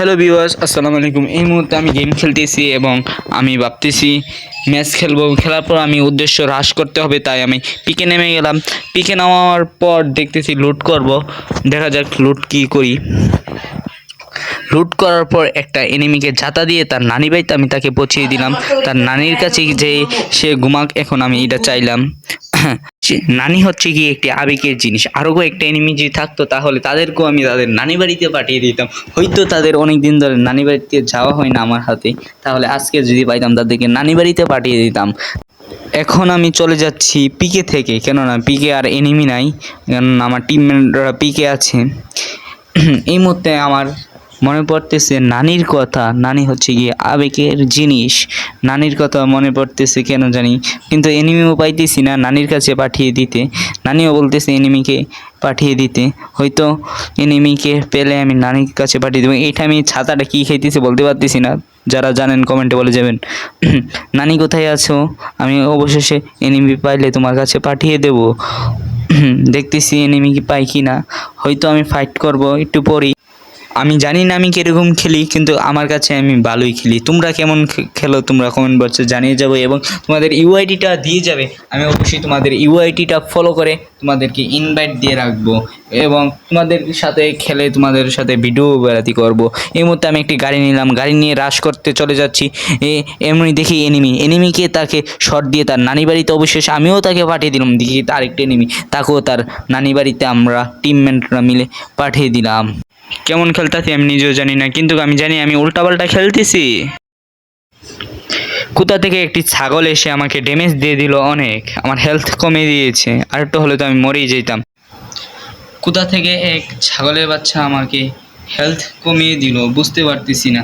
Hello viewers, আসসালামু আলাইকুম। এই মুহূর্তে আমি গেম খেলতেছি এবং আমি ভাবতেছি ম্যাচ খেলব। খেলার পর আমি উদ্দেশ্য হ্রাস করতে হবে, তাই আমি পিকে নেমে গেলাম। পিকে নামার পর দেখতেছি লুট করব। দেখা যাক লুট কি করি। লুট করার পর একটা এনিমিকে জাতা দিয়ে তার নানি বাড়িতে আমি তাকে পৌঁছিয়ে দিলাম। তার নানির কাছে যে সে ঘুমাক, এখন আমি এটা চাইলাম। নানি হচ্ছে কি একটি আবেগের জিনিস। আরও একটা এনিমি যদি থাকতো, তাহলে তাদেরকেও আমি তাদের নানি বাড়িতে পাঠিয়ে দিতাম। হয়তো তাদের অনেক দিন ধরে নানি বাড়িতে যাওয়া হয় না আমার হাতে। তাহলে আজকে যদি পাইতাম, তাদেরকে নানি বাড়িতে পাঠিয়ে দিতাম। এখন আমি চলে যাচ্ছি পিকে থেকে, কেননা পিকে আর এনিমি নাই। কেননা আমার টিমমেটরা পিকে আছে। এই মুহূর্তে আমার মনে পড়তেছে নানির কথা। নানি হচ্ছে গিয়ে আবেগের জিনিস। নানির কথা মনে পড়তেছে কেন জানি। কিন্তু এনিমিও পাইতেছি না নানির কাছে পাঠিয়ে দিতে। নানিও বলতেছে এনিমিকে পাঠিয়ে দিতে। হয়তো এনিমিকে পেলে আমি নানির কাছে পাঠিয়ে দেবো। এইটা আমি ছাতাটা কী খাইতেছি বলতে পারতেছি না। যারা জানেন কমেন্টে বলে যাবেন। নানি কোথায় আছো? আমি অবশেষে এনিমি পাইলে তোমার কাছে পাঠিয়ে দেবো। দেখতেছি এনিমি কি পাই কি না হয়তো আমি ফাইট করব একটু পরেই। আমি জানি না আমি কীরকম খেলি, কিন্তু আমার কাছে আমি ভালোই খেলি। তোমরা কেমন খেলো, তোমরা কমেন্ট বক্সে জানিয়ে যাব এবং তোমাদের ইউআইডিটা দিয়ে যাবে। আমি অবশ্যই তোমাদের ইউআইডিটা ফলো করে তোমাদেরকে ইনভাইট দিয়ে রাখব এবং তোমাদের সাথে খেলে তোমাদের সাথে ভিডিও বেড়াতি করব। এই মুহূর্তে আমি একটি গাড়ি নিলাম, গাড়ি নিয়ে রাশ করতে চলে যাচ্ছি। এ, এমনি দেখি এনিমি এনিমিকে তাকে শর্ট দিয়ে তার নানি বাড়িতে অবশেষে আমিও তাকে পাঠিয়ে দিলাম। দেখি তার একটি এনিমি তাকেও তার নানি বাড়িতে আমরা টিমমেটরা মিলে পাঠিয়ে দিলাম। কেমন খেলতেছি আমি নিজেও জানি না, কিন্তু আমি জানি আমি উল্টাপাল্টা খেলতেছি। কোথা থেকে একটি ছাগল এসে আমাকে ড্যামেজ দিয়ে দিল অনেক, আমার হেলথ কমে দিয়েছে আর একটু হলে তো আমি মরেই যেতাম। কোথা থেকে এক ছাগলের বাচ্চা আমাকে হেলথ কমিয়ে দিল বুঝতে পারতেছি না।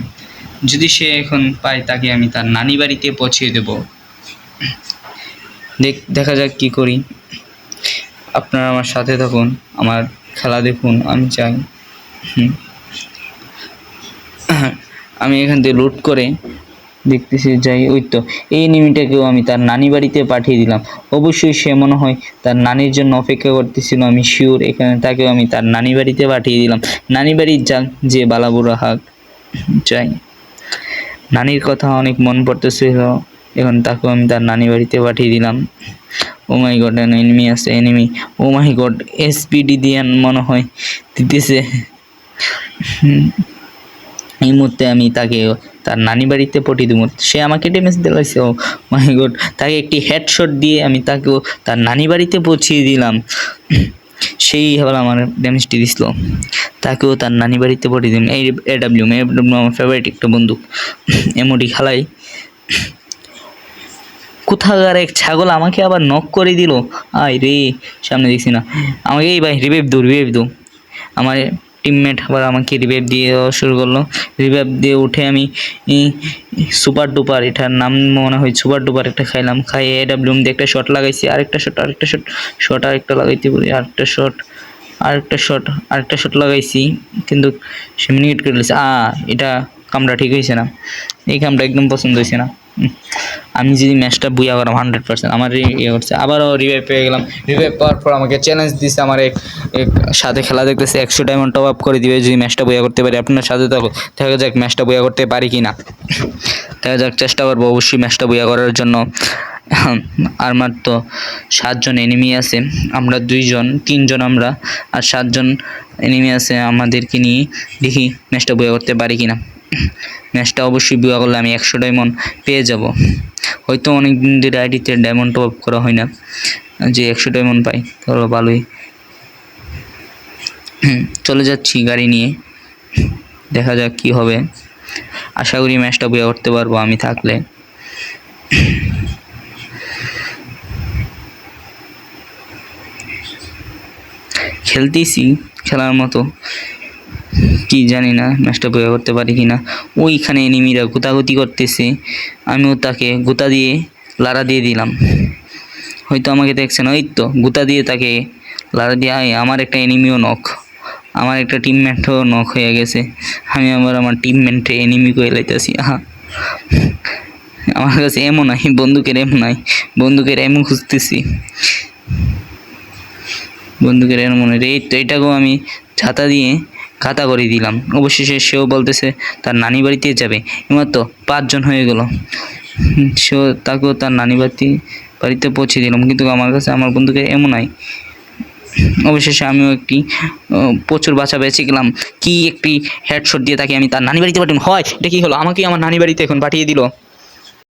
যদি সে এখন পায় তাকে আমি তার নানি বাড়িতে পৌঁছিয়ে দেব। দেখ, দেখা যাক কি করি। আপনারা আমার সাথে থাকুন, আমার খেলা দেখুন, আমি চাই। আমি এখান থেকে লুট করে দেখতেছি, যাই, ওই তো। এই নিমিটাকেও আমি তার নানি বাড়িতে পাঠিয়ে দিলাম। অবশ্যই সে মনে হয় তার নানির জন্য অপেক্ষা করতেছিল, আমি শিওর এখানে তাকেও আমি তার নানি বাড়িতে পাঠিয়ে দিলাম। নানি বাড়ির যাক যে বালাবুড়া হাক। চাই নানির কথা অনেক মন পড়তেছিল, এখন তাকেও আমি তার নানি বাড়িতে পাঠিয়ে দিলাম। Oh my god N enemy আছে enemy oh my god SPD দিয়ে মনে হয় দিতেছে এই মুহূর্তে আমি তাকে তার নানি বাড়িতে পটিয়ে দেবো। সে আমাকে ড্যামেজ দিলাইছে ও মাই গড তাকে একটি হেডশট দিয়ে আমি তাকেও তার নানি বাড়িতে পৌঁছিয়ে দিলাম। সেই হল আমার ড্যামেজটি দিছিল। তাকেও তার নানি বাড়িতে পটিয়ে দিলাম। এই এডাব্লিউ এডাব্লিউ আমার ফেভারিট একটা বন্দুক। এমওডি খালাই। কোথাকার এক ছাগল আমাকে আবার নক করে দিল। আয় রে, সামনে দেখছি না। আমাকে এই ভাই রিভাইভ দু রিভাইভ দু। আমার টিমমেট আবার আমাকে রিভাইভ দিয়ে শুরু করল। রিভাইভ দিয়ে উঠে আমি সুপার ডুপার এটার নাম মনে হয় সুপার ডুপার একটা খাইলাম। খাই এ ডাব্লিউ দিয়ে একটা শট লাগাইছি, আরেকটা শট আরেকটা শট শট আরেকটা লাগাইতে পারি আরেকটা শট আরেকটা শট আরেকটা শট লাগাইছি। কিন্তু সে মিনিট করে আ, এটা কামটা ঠিক হয়েছে না। এই কামটা একদম পছন্দ হয়েছে না। আমি যদি ম্যাচটা বুঝা করাম হান্ড্রেড পার্সেন্ট, আমার ইয়ে করছে। আবারও রিভাইভ পেয়ে গেলাম। রিভাইভ পাওয়ার পর আমাকে চ্যালেঞ্জ দিচ্ছে আমার এক সাথে খেলা দেখতেছে, একশো ডায়মন্ড টপ আপ করে দিবে যদি ম্যাচটা বইয়া করতে পারি। আপনার সাথে থাকো দেখা যাক ম্যাচটা বইয়া করতে পারি কি না দেখা যাক, চেষ্টা করব অবশ্যই ম্যাচটা বইয়া করার জন্য। আর মাত্র সাতজন এনিমি আছে। আমরা দুইজন, তিনজন আমরা। আর সাতজন এনিমি আছে আমাদেরকে নিয়ে দেখি ম্যাচটা বইয়া করতে পারি কি না ম্যাচটা অবশ্যই বিয়া করলে আমি একশো ডায়মন্ড পেয়ে যাব। হয়তো অনেক দিন ধরে আইডিতে ডায়মন্ড টপ করা হয় না, যে একশো ডায়মন্ড পাই তাহলে ভালোই। চলে যাচ্ছি গাড়ি নিয়ে। দেখা যাক কি হবে। আশা করি ম্যাচটা বইয়া করতে পারব আমি থাকলে। খেলতেছি খেলার মতো। কি জানি না ম্যাচটা বইয়া করতে পারি কি না ওইখানে এনিমিরা গুতাগুতি করতেছে, আমিও তাকে গুতা দিয়ে লাড়া দিয়ে দিলাম। হয়তো আমাকে দেখছেন ওই তো গুতা দিয়ে তাকে লাড়া দিয়ে, আয়, আমার একটা এনিমিও নখ আমার একটা টিমমেটও নখ হয়ে গেছে। আমি আবার আমার টিমমেটে এনিমি করে লাইতেছি, আহা। আমার কাছে এমন নাই, বন্দুকের এম নাই, বন্দুকের এমন খুঁজতেছি। বন্দুকের এমন এই তো এটাকেও আমি ছাতা দিয়ে খাতা করে দিলাম। অবশেষে সেও বলতেছে, তার নানি বাড়িতে যাবে। তো পাঁচজন হয়ে গেল। সেও তাকেও তার নানি বাড়িতে বাড়িতে পৌঁছে দিলাম। কিন্তু আমার কাছে, আমার বন্ধুকে এমনই অবশেষে আমিও একটি প্রচুর বাচ্চা বেঁচে গেলাম। কি একটি হেডশট দিয়ে তাকে আমি তার নানি বাড়িতে পাঠালাম হয়, এটা কি হলো? আমাকে আমার নানি বাড়িতে এখন পাঠিয়ে দিল।